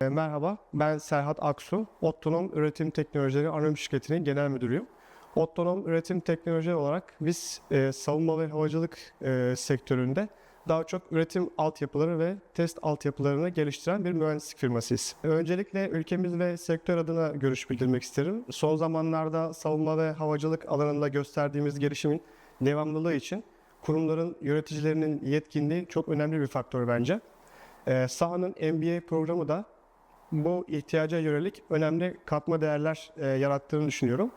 E, merhaba, ben Serhat Aksu. Ottonom Üretim Teknolojileri Anonim Şirketi'nin genel müdürüyüm. Ottonom Üretim Teknolojileri olarak biz e, savunma ve havacılık e, sektöründe daha çok üretim altyapıları ve test altyapılarını geliştiren bir mühendislik firmasıyız. Öncelikle ülkemiz ve sektör adına görüş bildirmek isterim. Son zamanlarda savunma ve havacılık alanında gösterdiğimiz gelişimin devamlılığı için kurumların yöneticilerinin yetkinliği çok önemli bir faktör bence. Ee, sahanın MBA programı da bu ihtiyaca yönelik önemli katma değerler e, yarattığını düşünüyorum.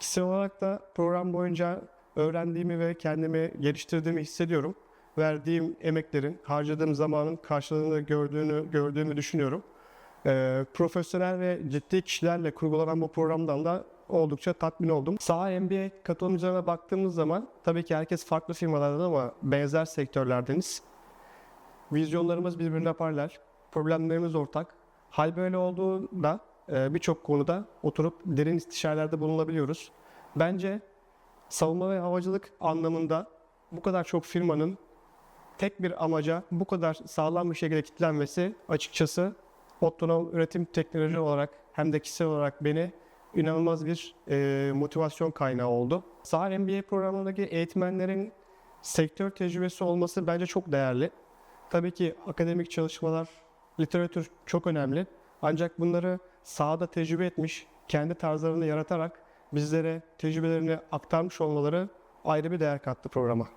Kişisel olarak da program boyunca öğrendiğimi ve kendimi geliştirdiğimi hissediyorum. Verdiğim emeklerin, harcadığım zamanın karşılığını gördüğünü gördüğümü düşünüyorum. Ee, profesyonel ve ciddi kişilerle kurgulanan bu programdan da oldukça tatmin oldum. Saha MBA katılımcılarına baktığımız zaman tabii ki herkes farklı firmalardan ama benzer sektörlerdeniz. Vizyonlarımız birbirine paralel, problemlerimiz ortak. Hal böyle olduğunda e, birçok konuda oturup derin istişarelerde bulunabiliyoruz. Bence savunma ve havacılık anlamında bu kadar çok firmanın tek bir amaca bu kadar sağlam bir şekilde kitlenmesi açıkçası otonom üretim teknoloji olarak hem de kişisel olarak beni inanılmaz bir e, motivasyon kaynağı oldu. Sahar MBA programındaki eğitmenlerin sektör tecrübesi olması bence çok değerli. Tabii ki akademik çalışmalar, literatür çok önemli. Ancak bunları sahada tecrübe etmiş, kendi tarzlarını yaratarak bizlere tecrübelerini aktarmış olmaları ayrı bir değer kattı programa.